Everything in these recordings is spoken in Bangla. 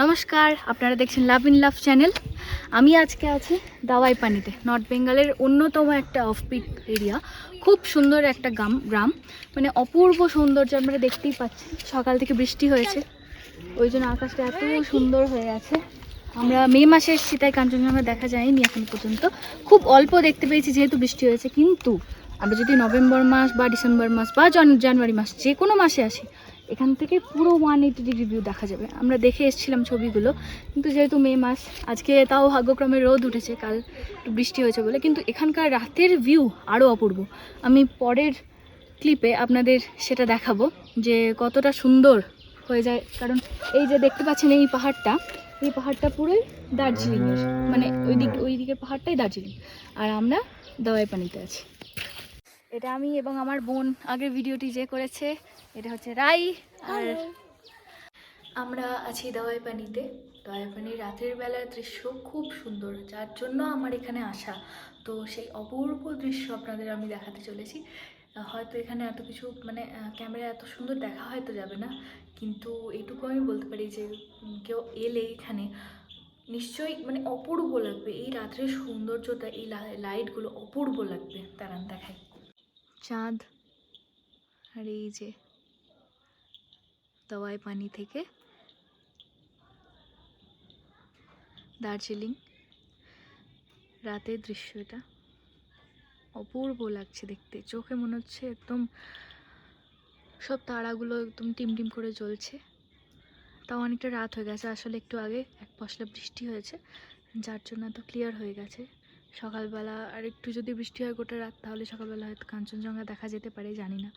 নমস্কার, আপনারা দেখছেন লাভ ইন লাভ চ্যানেল আমি আজকে আছি দাওয়াই পানিতে নর্থ বেঙ্গলের অন্যতম একটা অফপিট এরিয়া খুব সুন্দর একটা গ্রাম গ্রাম। মানে অপূর্ব সৌন্দর্য আপনারা দেখতেই পাচ্ছেন। সকাল থেকে বৃষ্টি হয়েছে। ওই জন্য আকাশটা এত সুন্দর হয়ে আছে। আমরা মে মাসের তাই কাঞ্চনজঙ্ঘা দেখা যায়নি এখন পর্যন্ত। খুব অল্প দেখতে পেয়েছি যেহেতু বৃষ্টি হয়েছে। কিন্তু আমরা যদি নভেম্বর মাস বা ডিসেম্বর মাস বা জন- জানুয়ারি মাস যে কোনো মাসে আসি এখান থেকে পুরো ওয়ান এইটি ডিগ্রি ভিউ দেখা যাবে। আমরা দেখে এসেছিলাম ছবিগুলো, কিন্তু যেহেতু মে মাস, আজকে তাও ভাগ্যক্রমে রোদ উঠেছে, কাল একটু বৃষ্টি হয়েছে বলে, কিন্তু এখানকার রাতের ভিউ আরও অপূর্ব। আমি পরের ক্লিপে আপনাদের সেটা দেখাবো, যে কতটা সুন্দর হয়ে যায়। কারণ এই যে দেখতে পাচ্ছেন এই পাহাড়টা এই পাহাড়টা পুরোই দার্জিলিংয়ের মানে ওই দিক ওই দিকের পাহাড়টাই দার্জিলিং। আর আমরা দাওয়াই পানিতে আছি। এটা আমি এবং আমার বোন আগের ভিডিওটি যে করেছে এটা হচ্ছে রাই আর আমরা আছি দাওয়াই পানিতে দাওয়াই পানির রাতের বেলার দৃশ্য খুব সুন্দর যার জন্য আমার এখানে আসা। তো সেই অপূর্ব দৃশ্য আপনাদের আমি দেখাতে চলেছি। হয়তো এখানে এত কিছু মানে ক্যামেরা এত সুন্দর দেখা হয়তো যাবে না কিন্তু এটুকু আমি বলতে পারি যে কেউ এলে এখানে নিশ্চয়ই মানে অপূর্ব লাগবে। এই রাত্রের সৌন্দর্যটা এই লাইটগুলো অপূর্ব লাগবে। দাঁড়ান দেখাই। চাঁদ আর এই যে দাওয়াই পানি থেকে। দার্জিলিং। রাতের দৃশ্য এটা। অপূর্ব লাগছে দেখতে। চোখে মনে হচ্ছে একদম সব তারাগুলো একদম টিম টিম করে জ্বলছে। তাও অনেকটা রাত হয়ে গেছে। আসলে একটু আগে এক পশলা বৃষ্টি হয়েছে। যার জন্য এত ক্লিয়ার হয়ে গেছে। সকালবেলা আর একটু যদি বৃষ্টি হয় গোটা রাত, তাহলে সকালবেলা হয়তো কাঞ্চনজঙ্ঘা দেখা যেতে পারে, জানি না।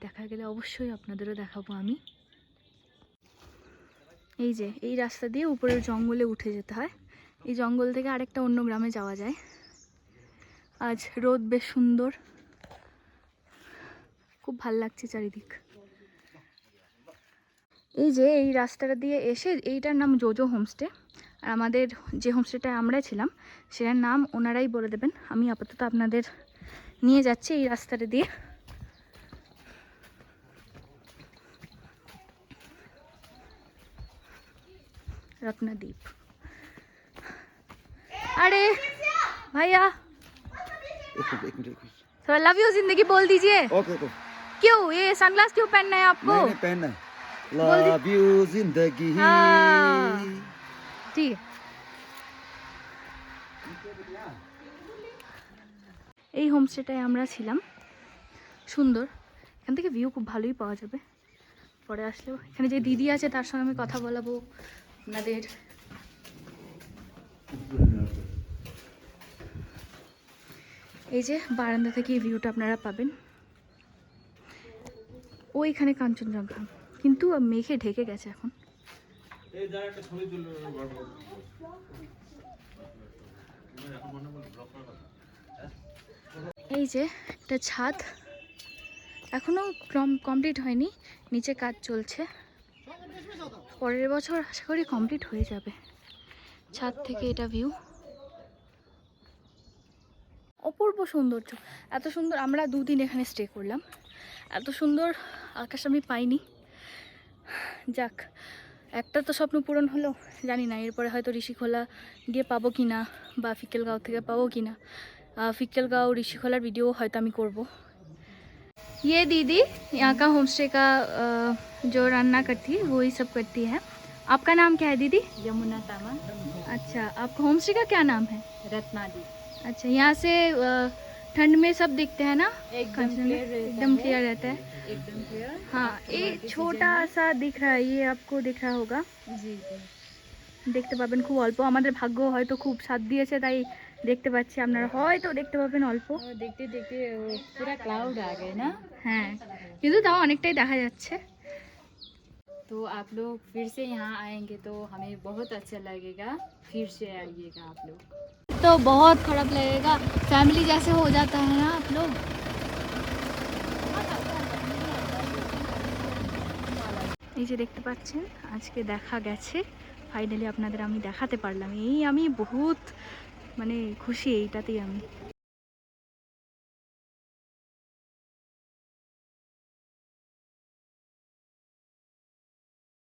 দেখা গেলে অবশ্যই আপনাদেরও দেখাবো আমি। এই যে, এই রাস্তা দিয়ে উপরের জঙ্গলে উঠে যেতে হয়। এই জঙ্গল থেকে আরেকটা অন্য গ্রামে যাওয়া যায়। আজ রোদ বেশ সুন্দর। খুব ভালো লাগছে চারিদিক। এই যে, এই রাস্তাটা দিয়ে এসে এইটার নাম জোজো হোমস্টে। আর আমাদের যে হোমস্টেটায় আমরা ছিলাম, সেটার নাম ওনারাই বলে দেবেন। আমি আপাতত আপনাদের নিয়ে যাচ্ছি এই রাস্তাটা দিয়ে। रत्नदीप अरे भैया एक मिनट एक मिनट एक मिनट थोड़ा लव यू जिंदगी बोल दीजिए ओके ओके क्यों ये सनग्लास क्यों पहनना है आपको मैंने पहनना बोल दी- लव यू जिंदगी हाँ। ঠিক এই হোমস্টেটায় আমরা ছিলাম সুন্দর এখান থেকে ভিউ খুব ভালোই পাওয়া যাবে পরে আসলেও এখানে যে দিদি আছে তার সঙ্গে আমি কথা বলাবো আপনাদের এই যে বারান্দা থেকে এই ভিউটা আপনারা পাবেন। ওইখানে কাঞ্চনজঙ্ঘা। কিন্তু মেঘে ঢেকে গেছে এখন। এই যে একটা ছাদ। এখনও কমপ্লিট হয়নি। নিচে কাজ চলছে। পরের বছর আশা করি কমপ্লিট হয়ে যাবে। ছাদ থেকে এটা ভিউ অপূর্ব সৌন্দর্য। এত সুন্দর, আমরা দুদিন এখানে স্টে করলাম। এত সুন্দর আকাশ আমি পাইনি। যাক, একটা তো স্বপ্ন পূরণ হলো, জানি না, এরপরে হয়তো ঋষিখোলা গিয়ে পাবো কি না বা ফিকেলগাঁও থেকে পাবো কি না ফিকেলগাঁও ঋষিখোলার ভিডিও হয়তো আমি করব। ये दीदी यहाँ का होम स्टे का जो रन्ना करती है वही सब करती है। आपका नाम क्या है दीदी? यमुना तामा। अच्छा आपका होम स्टे का क्या नाम है? रत्नादी अच्छा यहाँ से ठंड में सब दिखते हैं ना? एकदम क्लियर रहता एकदम है। क्लियर रहता है। एकदम क्लियर हाँ ये छोटा सा दिख रहा है ये आपको दिख रहा होगा। जी। দেখতে পাবেন খুব অল্প আমাদের ভাগ্য হয়তো খুব সাথ দিয়েছে তাই দেখতে পাচ্ছি আপনারা হয়তো দেখতে পাবেন অল্প और देखते देखते वो पूरा क्लाउड आ गए ना হ্যাঁ কিন্তু তাও অনেকটাই দেখা যাচ্ছে तो आप लोग फिर से यहाँ आएंगे तो हमें बहुत अच्छा लगेगा फिर से आइएगा आप लोग तो बहुत खराब लगेगा फैमिली जैसे हो जाता है ना आप लोग এই যে দেখতে পাচ্ছেন আজকে দেখা গেছে ফাইনালি আপনাদের আমি দেখাতে পারলাম। এই আমি বহুত মানে খুশি এইটাতেই আমি।